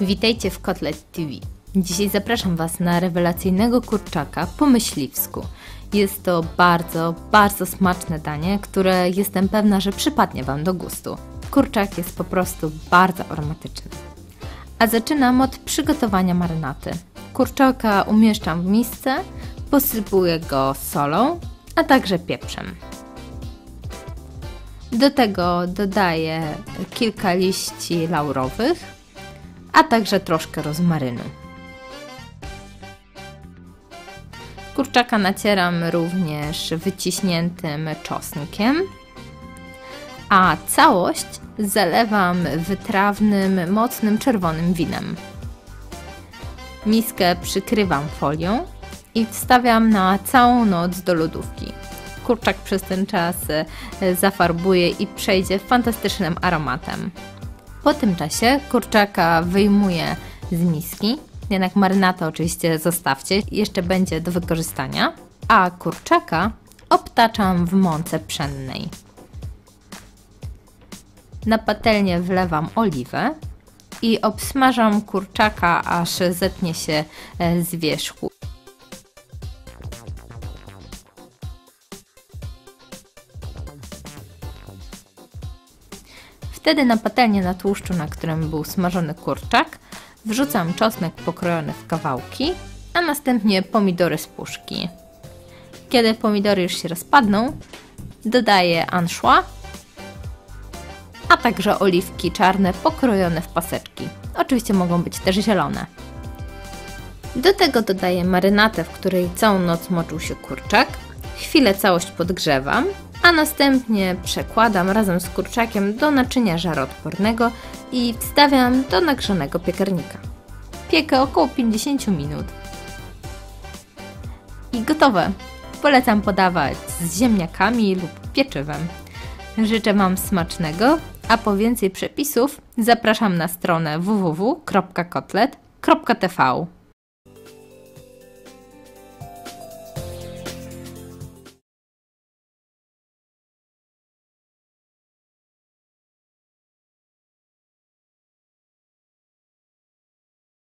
Witajcie w Kotlet TV. Dzisiaj zapraszam Was na rewelacyjnego kurczaka po myśliwsku. Jest to bardzo, bardzo smaczne danie, które jestem pewna, że przypadnie Wam do gustu. Kurczak jest po prostu bardzo aromatyczny. A zaczynam od przygotowania marynaty. Kurczaka umieszczam w misce, posypuję go solą, a także pieprzem. Do tego dodaję kilka liści laurowych, a także troszkę rozmarynu. Kurczaka nacieram również wyciśniętym czosnkiem, a całość zalewam wytrawnym, mocnym czerwonym winem. Miskę przykrywam folią i wstawiam na całą noc do lodówki. Kurczak przez ten czas e, zafarbuje i przejdzie fantastycznym aromatem. Po tym czasie kurczaka wyjmuję z miski, jednak marynatę oczywiście zostawcie, jeszcze będzie do wykorzystania, a kurczaka obtaczam w mące pszennej. Na patelnię wlewam oliwę i obsmażam kurczaka, aż zetnie się e, z wierzchu. Wtedy na patelnię na tłuszczu, na którym był smażony kurczak, wrzucam czosnek pokrojony w kawałki, a następnie pomidory z puszki. Kiedy pomidory już się rozpadną, dodaję anchois, a także oliwki czarne pokrojone w paseczki. Oczywiście mogą być też zielone. Do tego dodaję marynatę, w której całą noc moczył się kurczak. Chwilę całość podgrzewam a następnie przekładam razem z kurczakiem do naczynia żaroodpornego i wstawiam do nagrzanego piekarnika. Piekę około 50 minut. I gotowe! Polecam podawać z ziemniakami lub pieczywem. Życzę Wam smacznego, a po więcej przepisów zapraszam na stronę www.kotlet.tv.